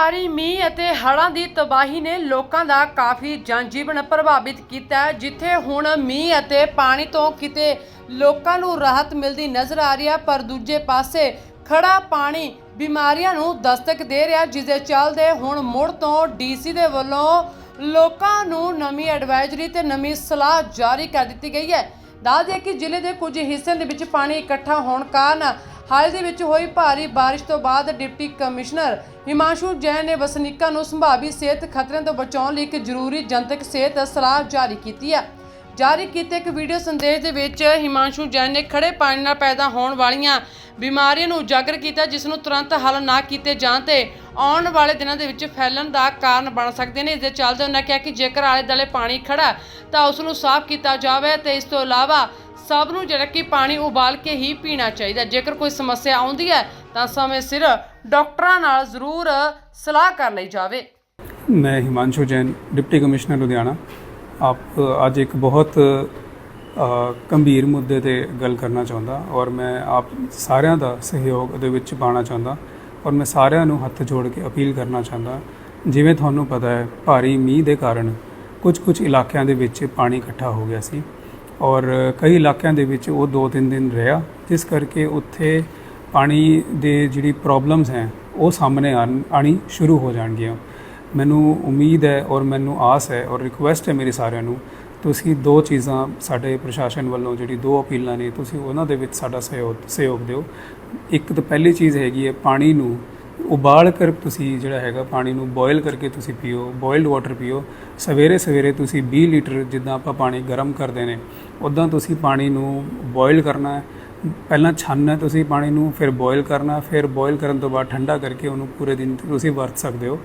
ਭਾਰੀ ਮੀਂਹ ਅਤੇ ਹੜ੍ਹਾਂ ਦੀ ਤਬਾਹੀ ਨੇ ਲੋਕਾਂ ਦਾ ਕਾਫੀ ਜਨਜੀਵਨ ਪ੍ਰਭਾਵਿਤ ਕੀਤਾ ਹੈ, ਜਿੱਥੇ ਹੁਣ ਮੀਂਹ ਅਤੇ ਪਾਣੀ ਤੋਂ ਕਿਤੇ ਲੋਕਾਂ ਨੂੰ ਰਾਹਤ ਮਿਲਦੀ ਨਜ਼ਰ ਆ ਰਹੀ ਹੈ, ਪਰ ਦੂਜੇ ਪਾਸੇ ਖੜਾ ਪਾਣੀ ਬਿਮਾਰੀਆਂ ਨੂੰ ਦਸਤਕ ਦੇ ਰਿਹਾ ਜਿਸ ਦੇ ਚੱਲਦੇ ਹੁਣ ਮੁੜ ਤੋਂ ਡੀਸੀ ਦੇ ਵੱਲੋਂ ਲੋਕਾਂ ਨੂੰ ਨਵੀਂ ਐਡਵਾਈਜ਼ਰੀ ਤੇ ਨਵੀਂ ਸਲਾਹ ਜਾਰੀ ਕਰ ਦਿੱਤੀ ਗਈ ਹੈ। ਦੱਸ ਦਈਏ ਕਿ ਜ਼ਿਲ੍ਹੇ ਦੇ ਕੁਝ ਹਿੱਸਿਆਂ ਦੇ ਵਿੱਚ ਪਾਣੀ ਇਕੱਠਾ ਹੋਣ ਕਾਰਨ ਹਾਲ ਦੇ ਵਿੱਚ ਹੋਈ ਭਾਰੀ ਬਾਰਿਸ਼ ਤੋਂ ਬਾਅਦ ਡਿਪਟੀ ਕਮਿਸ਼ਨਰ ਹਿਮਾਂਸ਼ੂ ਜੈਨ ਨੇ ਵਸਨੀਕਾਂ ਨੂੰ ਸੰਭਾਵੀ ਸਿਹਤ ਖਤਰਿਆਂ ਤੋਂ ਬਚਾਉਣ ਲਈ ਇੱਕ ਜ਼ਰੂਰੀ ਜਨਤਕ ਸਿਹਤ ਸਲਾਹ ਜਾਰੀ ਕੀਤੀ ਹੈ। ਜਾਰੀ ਕੀਤੇ ਇੱਕ ਵੀਡੀਓ ਸੰਦੇਸ਼ ਦੇ ਵਿੱਚ ਹਿਮਾਂਸ਼ੂ ਜੈਨ ਨੇ ਖੜੇ ਪਾਣੀ ਨਾਲ ਪੈਦਾ ਹੋਣ ਵਾਲੀਆਂ ਬਿਮਾਰੀਆਂ ਨੂੰ ਉਜਾਗਰ ਕੀਤਾ, ਜਿਸ ਨੂੰ ਤੁਰੰਤ ਹੱਲ ਨਾ ਕੀਤੇ ਜਾਣ ਤੇ ਆਉਣ ਵਾਲੇ ਦਿਨਾਂ ਦੇ ਵਿੱਚ ਫੈਲਣ ਦਾ ਕਾਰਨ ਬਣ ਸਕਦੇ ਨੇ। ਇਸ ਦੇ ਚੱਲਦੇ ਉਹਨਾਂ ਕਿਹਾ ਕਿ ਜੇਕਰ ਆਲੇ ਦੁਆਲੇ ਪਾਣੀ ਖੜਾ ਤਾਂ ਉਸ ਨੂੰ ਸਾਫ਼ ਕੀਤਾ ਜਾਵੇ ਤੇ ਇਸ ਤੋਂ ਇਲਾਵਾ ਸਭ ਨੂੰ ਜਿਹੜਾ ਕਿ ਪਾਣੀ ਉਬਾਲ ਕੇ ਹੀ ਪੀਣਾ ਚਾਹੀਦਾ। ਜੇਕਰ ਕੋਈ ਸਮੱਸਿਆ ਆਉਂਦੀ ਹੈ, ਤਾਂ ਸਮੇਂ ਸਿਰ ਡਾਕਟਰਾਂ ਨਾਲ ਜ਼ਰੂਰ ਸਲਾਹ ਕਰ ਲਈ ਜਾਵੇ। ਮੈਂ ਹਿਮਾਂਸ਼ੂ ਜੈਨ, ਡਿਪਟੀ ਕਮਿਸ਼ਨਰ ਲੁਧਿਆਣਾ। ਆਪ ਅੱਜ ਇੱਕ ਬਹੁਤ ਗੰਭੀਰ ਮੁੱਦੇ ਤੇ ਗੱਲ ਕਰਨਾ ਚਾਹੁੰਦਾ ਔਰ ਮੈਂ ਆਪ ਸਾਰਿਆਂ ਦਾ ਸਹਿਯੋਗ ਦੇ ਵਿੱਚ ਪਾਣਾ ਚਾਹੁੰਦਾ ਔਰ ਮੈਂ ਸਾਰਿਆਂ ਨੂੰ ਹੱਥ ਜੋੜ ਕੇ ਅਪੀਲ ਕਰਨਾ ਚਾਹੁੰਦਾ। ਜਿਵੇਂ ਤੁਹਾਨੂੰ ਪਤਾ ਹੈ, ਭਾਰੀ ਮੀਂਹ ਦੇ ਕਾਰਨ ਕੁਝ-ਕੁਝ ਇਲਾਕਿਆਂ ਦੇ ਵਿੱਚ ਪਾਣੀ ਇਕੱਠਾ ਹੋ ਗਿਆ ਸੀ। ਔਰ ਕਈ ਇਲਾਕਿਆਂ ਦੇ ਵਿੱਚ ਉਹ 2-3 ਦਿਨ ਰਿਹਾ। ਜਿਸ ਕਰਕੇ ਉੱਥੇ ਪਾਣੀ ਦੇ ਜਿਹੜੀ ਪ੍ਰੋਬਲਮਸ ਹੈ, ਉਹ ਸਾਹਮਣੇ ਆਉਣ- ਆਉਣੀ ਸ਼ੁਰੂ ਹੋ ਜਾਣਗੀਆਂ। ਮੈਨੂੰ ਉਮੀਦ ਹੈ ਔਰ ਮੈਨੂੰ ਆਸ ਹੈ ਔਰ ਰਿਕੁਐਸਟ ਹੈ ਮੇਰੀ ਸਾਰਿਆਂ ਨੂੰ, ਤੁਸੀਂ ਦੋ ਚੀਜ਼ਾਂ ਸਾਡੇ ਪ੍ਰਸ਼ਾਸਨ ਵੱਲੋਂ ਜਿਹੜੀ ਦੋ ਅਪੀਲਾਂ ਨੇ, ਤੁਸੀਂ ਉਹਨਾਂ ਦੇ ਵਿੱਚ ਸਾਡਾ ਸਹਿਯੋਗ ਸਹਿਯੋਗ ਦਿਓ। ਇੱਕ ਤਾਂ ਪਹਿਲੀ ਚੀਜ਼ ਹੈਗੀ ਹੈ ਪਾਣੀ ਨੂੰ ਉਬਾਲ ਕਰ ਤੁਸੀਂ ਜਿਹੜਾ ਹੈਗਾ ਪਾਣੀ ਨੂੰ ਬੋਇਲ ਕਰਕੇ ਤੁਸੀਂ ਪੀਓ ਬੋਇਲਡ ਵਾਟਰ ਪੀਓ। ਸਵੇਰੇ ਸਵੇਰੇ ਤੁਸੀਂ 20 ਲੀਟਰ ਜਿੱਦਾਂ ਆਪਾਂ ਪਾਣੀ ਗਰਮ ਕਰਦੇ ਨੇ ਉਦਾਂ ਤੁਸੀਂ ਪਾਣੀ ਨੂੰ ਬੋਇਲ ਕਰਨਾ ਹੈ। ਪਹਿਲਾਂ ਛਾਨਣਾ ਤੁਸੀਂ ਪਾਣੀ ਨੂੰ, ਫਿਰ ਬੋਇਲ ਕਰਨਾ, ਫਿਰ ਬੋਇਲ ਕਰਨ ਤੋਂ ਬਾਅਦ ਠੰਡਾ ਕਰਕੇ ਉਹਨੂੰ ਪੂਰੇ ਦਿਨ ਤੁਸੀਂ ਵਰਤ ਸਕਦੇ ਹੋ।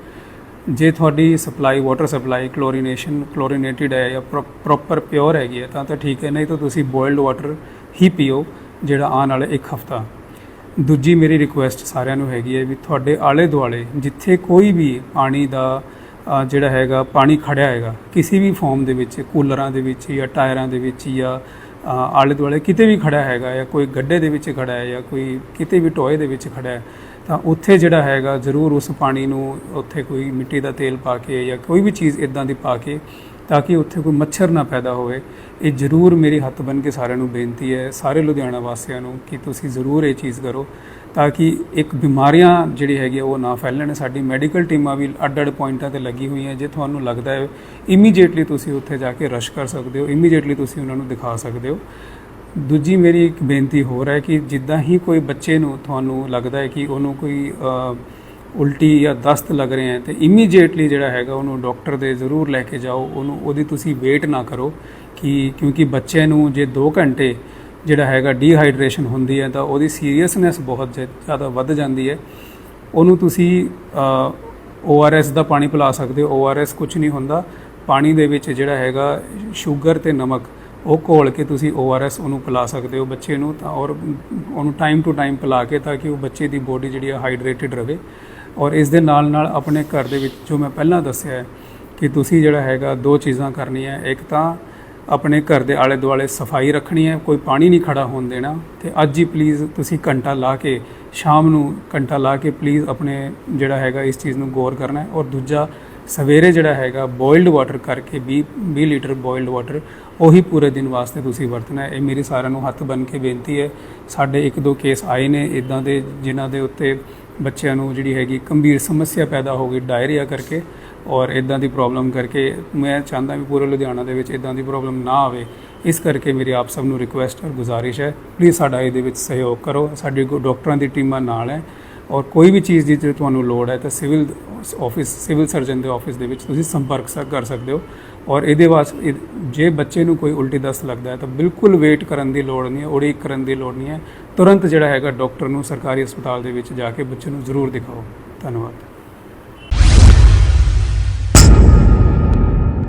ਜੇ ਤੁਹਾਡੀ supply water supply chlorination chlorinated ਹੈ ਜਾਂ ਪ੍ਰੋਪਰ ਪਿਓਰ ਹੈਗੀ ਹੈ, ਤਾਂ ਤਾਂ ਠੀਕ ਹੈ, ਨਹੀਂ ਤਾਂ ਤੁਸੀਂ ਬੋਇਲਡ ਵਾਟਰ ਹੀ ਪੀਓ, ਜਿਹੜਾ ਆਉਣ ਵਾਲੇ ਇੱਕ ਹਫਤਾ। ਦੂਜੀ ਮੇਰੀ ਰਿਕੁਐਸਟ ਸਾਰਿਆਂ ਨੂੰ ਹੈਗੀ ਹੈ ਵੀ ਤੁਹਾਡੇ ਆਲੇ ਦੁਆਲੇ ਜਿੱਥੇ ਕੋਈ ਵੀ ਪਾਣੀ ਦਾ ਜਿਹੜਾ ਹੈਗਾ, ਪਾਣੀ ਖੜਿਆ ਹੈਗਾ, ਕਿਸੇ ਵੀ ਫਾਰਮ ਦੇ ਵਿੱਚ, ਕੂਲਰਾਂ ਦੇ ਵਿੱਚ ਜਾਂ ਟਾਇਰਾਂ ਦੇ ਵਿੱਚ ਜਾਂ ਆਲੇ ਦੁਆਲੇ ਕਿਤੇ ਵੀ ਖੜਾ ਹੈਗਾ ਜਾਂ ਕੋਈ ਗੱਡੇ ਦੇ ਵਿੱਚ ਖੜਾ ਹੈ ਜਾਂ ਕੋਈ ਕਿਤੇ ਵੀ ਟੋਏ ਦੇ ਵਿੱਚ ਖੜਾ ਹੈ ਤਾਂ ਉੱਥੇ ਜਿਹੜਾ ਹੈਗਾ ਜ਼ਰੂਰ ਉਸ ਪਾਣੀ ਨੂੰ ਉੱਥੇ ਕੋਈ ਮਿੱਟੀ ਦਾ ਤੇਲ ਪਾ ਕੇ ਜਾਂ ਕੋਈ ਵੀ ਚੀਜ਼ ਇਦਾਂ ਦੀ ਪਾ ਕੇ ਤਾਂ ਕਿ ਉੱਥੇ ਕੋਈ ਮੱਛਰ ਨਾ ਪੈਦਾ ਹੋਵੇ। ਇਹ ਜ਼ਰੂਰ ਮੇਰੀ ਹੱਥ ਬਨ ਕੇ ਸਾਰਿਆਂ ਨੂੰ ਬੇਨਤੀ ਹੈ, ਸਾਰੇ ਲੁਧਿਆਣਾ ਵਾਸੀਆਂ ਨੂੰ, ਕਿ ਤੁਸੀਂ ਜ਼ਰੂਰ ਇਹ ਚੀਜ਼ ਕਰੋ ਤਾਂ ਕਿ ਇੱਕ ਬਿਮਾਰੀਆਂ ਜਿਹੜੀ ਹੈਗੀ ਆ, ਉਹ ਨਾ ਫੈਲਣ। ਸਾਡੀ ਮੈਡੀਕਲ ਟੀਮਾਂ ਵੀ ਅੱਡ-ਅੱਡ ਪੁਆਇੰਟਾਂ ਤੇ ਲੱਗੀ ਹੋਈਆਂ ਜੇ ਤੁਹਾਨੂੰ ਲੱਗਦਾ ਹੈ ਇਮੀਡੀਏਟਲੀ ਤੁਸੀਂ ਉੱਥੇ ਜਾ ਕੇ ਰਸ਼ ਕਰ ਸਕਦੇ ਹੋ ਇਮੀਡੀਏਟਲੀ ਤੁਸੀਂ ਉਹਨਾਂ ਨੂੰ ਦਿਖਾ ਸਕਦੇ ਹੋ। ਦੂਜੀ ਮੇਰੀ ਇੱਕ ਬੇਨਤੀ ਹੋਰ ਹੈ ਕਿ ਜਿੱਦਾਂ ਹੀ ਕੋਈ ਬੱਚੇ ਨੂੰ ਤੁਹਾਨੂੰ ਲੱਗਦਾ ਹੈ ਕਿ ਉਹਨੂੰ ਕੋਈ ਉਲਟੀ ਜਾਂ ਦਸਤ ਲੱਗ ਰਹੇ ਹੈ, ਤੇ ਇਮੀਡੀਏਟਲੀ ਜਿਹੜਾ ਹੈਗਾ ਉਹਨੂੰ ਡਾਕਟਰ ਦੇ ਜ਼ਰੂਰ ਲੈ ਕੇ ਜਾਓ, ਉਹਨੂੰ, ਉਹਦੀ ਤੁਸੀਂ ਵੇਟ ਨਾ ਕਰੋ ਕਿ, ਕਿਉਂਕਿ ਬੱਚੇ ਨੂੰ ਜੇ 2 ਘੰਟੇ ਜਿਹੜਾ ਹੈਗਾ ਡੀਹਾਈਡਰੇਸ਼ਨ ਹੁੰਦੀ ਹੈ, ਤਾਂ ਉਹਦੀ ਸੀਰੀਅਸਨੈਸ ਬਹੁਤ ਜ਼ਿਆ- ਜ਼ਿਆਦਾ ਵੱਧ ਜਾਂਦੀ ਹੈ। ਉਹਨੂੰ ਤੁਸੀਂ ORS ਦਾ ਪਾਣੀ ਪਿਲਾ ਸਕਦੇ ਹੋ। ORS ਕੁਝ ਨਹੀਂ ਹੁੰਦਾ। ਪਾਣੀ ਦੇ ਵਿੱਚ ਜਿਹੜਾ ਹੈਗਾ ਸ਼ੂਗਰ ਤੇ ਨਮਕ, ਉਹ ਘੋਲ ਕੇ ਤੁਸੀਂ ORS ਉਹਨੂੰ ਪਿਲਾ ਸਕਦੇ ਹੋ ਬੱਚੇ ਨੂੰ, ਤਾਂ ਔਰ ਉਹਨੂੰ ਟਾਈਮ ਟੂ ਟਾਈਮ ਪਿਲਾ ਕੇ ਤਾਂ ਕਿ ਉਹ ਬੱਚੇ ਦੀ ਬੋਡੀ ਜਿਹੜੀ ਹੈ ਹਾਈਡਰੇਟਿਡ ਰਵੇ ਔਰ ਇਸ ਦੇ ਨਾਲ ਨਾਲ ਆਪਣੇ ਘਰ ਦੇ ਵਿੱਚ ਜੋ ਮੈਂ ਪਹਿਲਾਂ ਦੱਸਿਆ ਹੈ ਕਿ ਤੁਸੀਂ ਜਿਹੜਾ ਹੈਗਾ ਦੋ ਚੀਜ਼ਾਂ ਕਰਨੀਆਂ ਇੱਕ ਤਾਂ ਆਪਣੇ ਘਰ ਦੇ ਆਲੇ ਦੁਆਲੇ ਸਫ਼ਾਈ ਰੱਖਣੀ ਹੈ, ਕੋਈ ਪਾਣੀ ਨਹੀਂ ਖੜਾ ਹੋਣ ਦੇਣਾ ਤੇ ਅੱਜ ਹੀ ਪਲੀਜ਼ ਤੁਸੀਂ ਘੰਟਾ ਲਾ ਕੇ, ਸ਼ਾਮ ਨੂੰ ਘੰਟਾ ਲਾ ਕੇ ਪਲੀਜ਼ ਆਪਣੇ ਜਿਹੜਾ ਹੈਗਾ ਇਸ ਚੀਜ਼ ਨੂੰ ਗੌਰ ਕਰਨਾ ਹੈ। ਔਰ ਦੂਜਾ, ਸਵੇਰੇ ਜਿਹੜਾ ਹੈਗਾ ਬੋਇਲਡ ਵਾਟਰ ਕਰਕੇ 20 20 ਲੀਟਰ ਬੋਇਲਡ ਵਾਟਰ ਉਹੀ ਪੂਰੇ ਦਿਨ ਵਾਸਤੇ ਤੁਸੀਂ ਵਰਤਣਾ ਹੈ। ਇਹ ਮੇਰੀ ਸਾਰਿਆਂ ਨੂੰ ਹੱਥ ਬਨ ਕੇ ਬੇਨਤੀ ਹੈ। ਸਾਡੇ ਇੱਕ ਦੋ ਕੇਸ ਆਏ ਨੇ ਇਦਾਂ ਦੇ, ਜਿਨ੍ਹਾਂ ਦੇ ਉੱਤੇ ਬੱਚਿਆਂ ਨੂੰ ਜਿਹੜੀ ਹੈਗੀ ਗੰਭੀਰ ਸਮੱਸਿਆ ਪੈਦਾ ਹੋ ਗਈ ਡਾਇਰੀਆ ਕਰਕੇ ਔਰ ਇਦਾਂ ਦੀ ਪ੍ਰੋਬਲਮ ਕਰਕੇ, ਮੈਂ ਚਾਹੁੰਦਾ ਵੀ ਪੂਰੇ ਲੁਧਿਆਣਾ ਦੇ ਵਿੱਚ ਇਦਾਂ ਦੀ ਪ੍ਰੋਬਲਮ ਨਾ ਆਵੇ। ਇਸ ਕਰਕੇ ਮੇਰੀ ਆਪ ਸਭ ਨੂੰ ਰਿਕੁਐਸਟ ਔਰ ਗੁਜ਼ਾਰਿਸ਼ ਹੈ ਪਲੀਜ਼ ਸਾਡਾ ਇਹਦੇ ਵਿੱਚ ਸਹਿਯੋਗ ਕਰੋ। ਸਾਡੀ ਕੋਲ ਡਾਕਟਰਾਂ ਦੀ ਟੀਮਾਂ ਨਾਲ ਹੈ ਔਰ ਕੋਈ ਵੀ ਚੀਜ਼ ਦੀ ਜੇ ਤੁਹਾਨੂੰ ਲੋੜ ਹੈ ਤਾਂ ਸਿਵਲ ਆਫਿਸ, ਸਿਵਲ ਸਰਜਨ ਦੇ ਆਫਿਸ ਦੇ ਵਿੱਚ ਤੁਸੀਂ ਸੰਪਰਕ ਸ- ਕਰ ਸਕਦੇ ਹੋ ਔਰ ਇਹਦੇ ਵਾਸਤੇ ਜੇ ਬੱਚੇ ਨੂੰ ਕੋਈ ਉਲਟੀ ਦਸਤ ਲੱਗਦਾ ਹੈ ਤਾਂ ਬਿਲਕੁਲ ਵੇਟ ਕਰਨ ਦੀ ਲੋੜ ਨਹੀਂ ਹੈ, ਉਡੀਕ ਕਰਨ ਦੀ ਲੋੜ ਨਹੀਂ ਹੈ, ਤੁਰੰਤ ਜਿਹੜਾ ਹੈਗਾ ਡਾਕਟਰ ਨੂੰ ਸਰਕਾਰੀ ਹਸਪਤਾਲ ਦੇ ਵਿੱਚ ਜਾ ਕੇ ਬੱਚੇ ਨੂੰ ਜ਼ਰੂਰ ਦਿਖਾਓ। ਧੰਨਵਾਦ।